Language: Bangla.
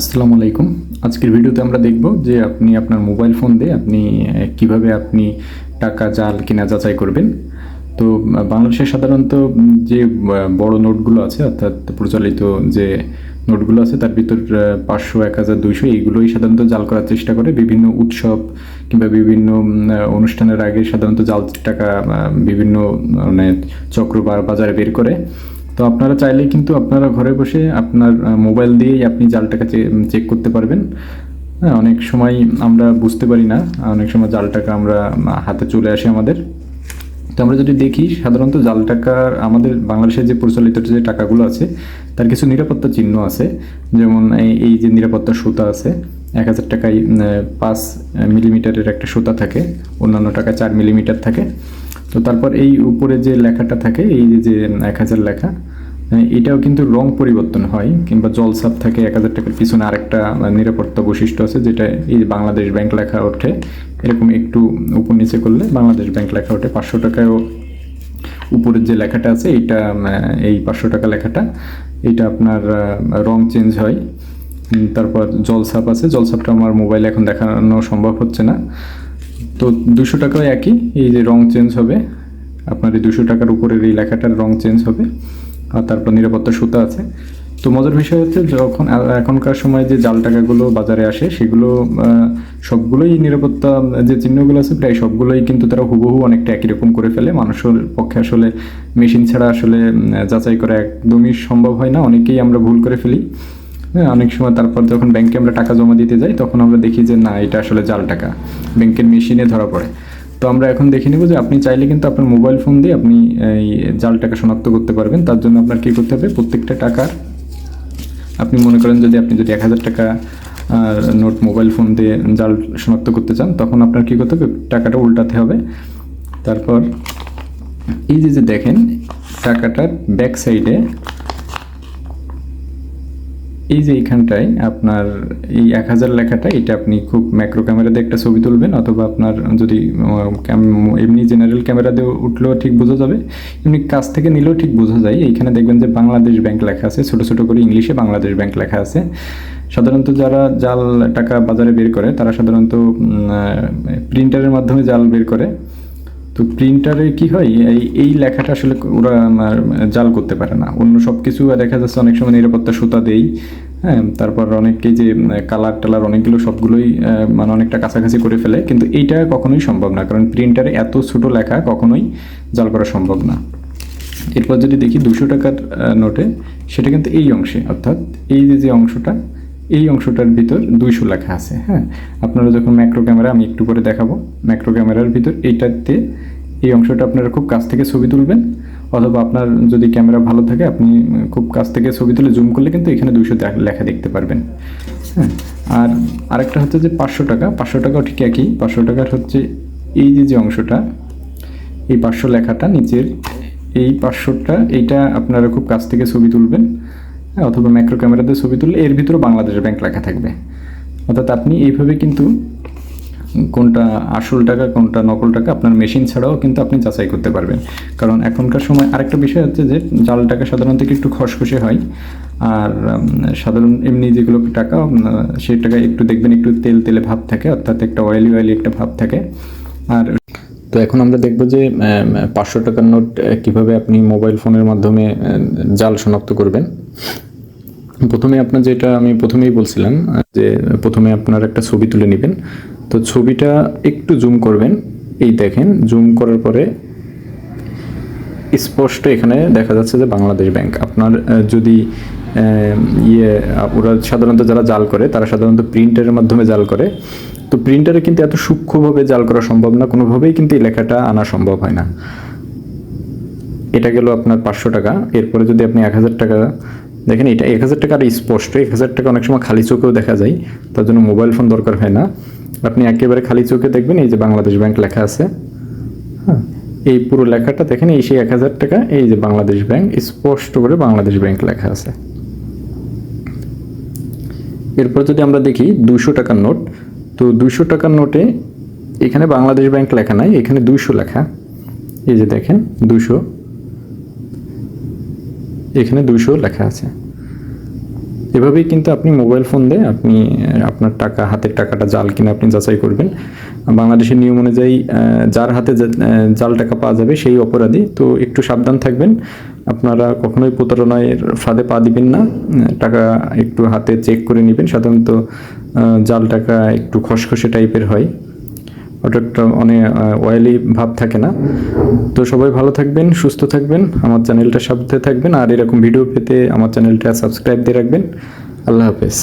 আসসালামু আলাইকুম। আজকের ভিডিওতে আমরা দেখব যে আপনি আপনার মোবাইল ফোন দিয়ে আপনি কীভাবে আপনি টাকা, জাল কিনা যাচাই করবেন। তো বাংলাদেশে সাধারণত যে বড় নোটগুলো আছে, অর্থাৎ প্রচলিত যে নোটগুলো আছে, তার ভিতর পাঁচশো, এক হাজার, দুইশো, এইগুলোই সাধারণত জাল করার চেষ্টা করে। বিভিন্ন উৎসব কিংবা বিভিন্ন অনুষ্ঠানের আগে সাধারণত জাল টাকা বিভিন্ন মানে চক্র বা বাজারে বের করে। তো আপনারা চাইলে কিন্তু আপনারা ঘরে বসে আপনার মোবাইল দিয়েই আপনি জালটাকে চেক করতে পারবেন। হ্যাঁ অনেক সময় আমরা বুঝতে পারি না, অনেক সময় জাল টাকা আমরা হাতে চলে আসে আমাদের। তো আমরা যদি দেখি, সাধারণত জাল টাকার আমাদের বাংলাদেশের যে প্রচলিত যে টাকাগুলো আছে, তার কিছু নিরাপত্তা চিহ্ন আছে। যেমন এই যে নিরাপত্তা সুতা আছে, এক হাজার টাকায় পাঁচ মিলিমিটারের একটা সুতা থাকে, অন্যান্য টাকা চার মিলিমিটার থাকে। তো তারপর এই উপরে যে লেখাটা থাকে, এই যে এক হাজার লেখা এটাও কিন্তু রং পরিবর্তন হয়, কিংবা জলসাপ থাকে এক হাজার টাকার পিছনে আরেকটা নিরাপত্তা বৈশিষ্ট্য আছে, যেটা এই বাংলাদেশ ব্যাংক লেখা ওঠে। এরকম একটু উপর নিচে করলে বাংলাদেশ ব্যাংক লেখা ওঠে। পাঁচশো টাকায়ও উপরের যে লেখাটা আছে, এইটা এই পাঁচশো টাকা লেখাটা এইটা আপনার রং চেঞ্জ হয়। তারপর জলসাপ আছে জলসাপটা আমার মোবাইলে এখন দেখানো সম্ভব হচ্ছে না। তো দুশো টাকাও একই, এই যে রং চেঞ্জ হবে, আপনার এই দুশো টাকার উপরের এই লেখাটার রং চেঞ্জ হবে। আর তারপর নিরাপত্তা সুতা আছে। তো মজার বিষয় হচ্ছে যখন এখনকার সময় যে জাল টাকাগুলো বাজারে আসে, সেগুলো সবগুলোই নিরাপত্তা, যে চিহ্নগুলো আছে, প্রায় সবগুলোই কিন্তু তারা হুবহু অনেকটা একই রকম করে ফেলে। মানুষের পক্ষে আসলে মেশিন ছাড়া আসলে যাচাই করা একদমই সম্ভব হয় না। অনেকেই আমরা ভুল করে ফেলি। হ্যাঁ অনেক সময় তারপর যখন ব্যাংকে আমরা টাকা জমা দিতে যাই, তখন আমরা দেখি যে, না, এটা আসলে জাল টাকা। ব্যাংকের মেশিনে ধরা পড়ে। তো আমরা এখন দেখে নেব যে আপনি চাইলে কিন্তু আপনার মোবাইল ফোন দিয়ে আপনি এই জাল টাকা শনাক্ত করতে পারবেন। তার জন্য আপনার কী করতে হবে? প্রত্যেকটা টাকার আপনি মনে করেন যদি আপনি যদি এক হাজার টাকা নোট মোবাইল ফোন দিয়ে জাল শনাক্ত করতে চান, তখন আপনার কী করতে হবে? টাকাটা উল্টাতে হবে। তারপর এই যে যে দেখেন, টাকাটার ব্যাক সাইডে এই যে এইখানটায় আপনার এই এক হাজার লেখাটা, এটা আপনি খুব ম্যাক্রো ক্যামেরা দিয়ে একটা ছবি তুলবেন অথবা আপনার যদি এমনি জেনারেল ক্যামেরা দিয়ে উঠলেও ঠিক বোঝা যাবে, এমনি কাছ থেকে নিলেও ঠিক বোঝা যায়। এইখানে দেখবেন যে বাংলাদেশ ব্যাংক লেখা আছে, ছোট ছোট করে ইংলিশে বাংলাদেশ ব্যাংক লেখা আছে। সাধারণত যারা জাল টাকা বাজারে বের করে, তারা সাধারণত প্রিন্টারের মাধ্যমে জাল বের করে। তো প্রিন্টারে কি হয়, এই এই লেখাটা আসলে ওরা জাল করতে পারে না। অন্য সব কিছু দেখা যাচ্ছে অনেক সময় নিরাপত্তা সুতা দেই হ্যাঁ তারপর অনেকে যে কালার টালার অনেকগুলো সবগুলোই মানে অনেকটা কাছাকাছি করে ফেলে, কিন্তু এইটা কখনোই সম্ভব না, কারণ প্রিন্টারে এত ছোট লেখা কখনোই জাল করা সম্ভব না। এরপর যদি দেখি দুশো টাকার নোটে, সেটা কিন্তু এই অংশে, অর্থাৎ এই যে যে অংশটা, এই অংশটার ভিতর দুইশো লেখা আছে হ্যাঁ। আপনারা যখন ম্যাক্রো ক্যামেরা আমি একটু পরে দেখাবো ম্যাক্রো ক্যামেরার ভিতর এইটাতে এই অংশটা আপনারা খুব কাছ থেকে ছবি তুলবেন, অথবা আপনার যদি ক্যামেরা ভালো থাকে, আপনি খুব কাছ থেকে ছবি তুলে জুম করলে কিন্তু এখানে দুইশো লেখা দেখতে পারবেন। হ্যাঁ আর আরেকটা হচ্ছে যে পাঁচশো টাকা, পাঁচশো টাকাও ঠিক একই, পাঁচশো টাকার হচ্ছে এই যে যে অংশটা, এই পাঁচশো লেখাটা নিচের, এই পাঁচশোটা, এইটা আপনারা খুব কাছ থেকে ছবি তুলবেন, অথবা ম্যাক্রো ক্যামেরাতে ছবি তুললে এর ভিতরে বাংলাদেশ ব্যাংক লেখা থাকবে। অর্থাৎ আপনি এইভাবে কিন্তু কোনটা আসল টাকা, কোনটা নকল টাকা, আপনার মেশিন ছাড়াও কিন্তু আপনি যাচাই করতে পারবেন। কারণ এখনকার সময় আরেকটা বিষয় হচ্ছে যে, জাল টাকা সাধারণত একটু খসখসে হয়। আর সাধারণ এমনি যেগুলো টাকা সেই টাকায় একটু দেখবেন একটু তেল তেলে ভাব থাকে, অর্থাৎ একটা অয়েলি অয়েলি একটা ভাব থাকে। আর তো এখন আমরা দেখব যে পাঁচশো টাকার নোট কীভাবে আপনি মোবাইল ফোনের মাধ্যমে জাল শনাক্ত করবেন। প্রথমে আপনার যেটা আমি প্রথমেই বলছিলাম, যে প্রথমে আপনার একটা ছবি তুলে নেবেন। তো ছবিটা একটু জুম করবেন। এই দেখেন জুম করার পরে স্পষ্ট এখানে দেখা যাচ্ছে যে বাংলাদেশ ব্যাংক। আপনার যদি ইয়ে ওরা সাধারণত যারা জাল করে, তারা সাধারণত প্রিন্টারের মাধ্যমে জাল করে। তো প্রিন্টারে কিন্তু এত সূক্ষ্মভাবে জাল করা সম্ভব না, কোনোভাবেই কিন্তু এই লেখাটা আনা সম্ভব হয় না। এটা গেল আপনার পাঁচশো টাকা। এরপরে যদি আপনি এক হাজার টাকা দেখেন এটা এক হাজার টাকা আর স্পষ্ট, এক হাজার টাকা অনেক সময় খালি চোখেও দেখা যায়, তার জন্য মোবাইল ফোন দরকার হয় না। আপনি একেবারে খালি চোখে দেখবেন, এই যে বাংলাদেশ ব্যাংক লেখা আছে। হ্যাঁ এই পুরো লেখাটা দেখেন, এই সেই এক হাজার টাকা, এই যে বাংলাদেশ ব্যাংক, স্পষ্ট করে বাংলাদেশ ব্যাংক লেখা আছে। এরপর যদি আমরা দেখি দুশো টাকার নোট, তো দুশো টাকার নোটে এখানে বাংলাদেশ ব্যাংক লেখা নাই, এখানে দুশো লেখা। এই যে দেখেন দুশো এখানে দুশো লেখা আছে। এভাবেই কিন্তু আপনি মোবাইল ফোন দিয়ে আপনি আপনার টাকা, হাতের টাকাটা, জাল কিনা আপনি যাচাই করবেন। বাংলাদেশের নিয়ম অনুযায়ী যার হাতে জাল টাকা পাওয়া যাবে সেই অপরাধী। তো একটু সাবধান থাকবেন। আপনারা কখনোই প্রতারণার ফাঁদে পা দিবেন না। টাকা একটু হাতে চেক করে নেবেন। সাধারণত জাল টাকা একটু খসখসে টাইপের হয়। ওটা একটা অনেক অয়েলি ভাব থাকে না। তো সবাই ভালো থাকবেন, সুস্থ থাকবেন, আমার চ্যানেলটা সাথে থাকবেন, আর এরকম ভিডিও পেতে আমার চ্যানেলটা সাবস্ক্রাইব দিয়ে রাখবেন। আল্লাহ হাফেজ।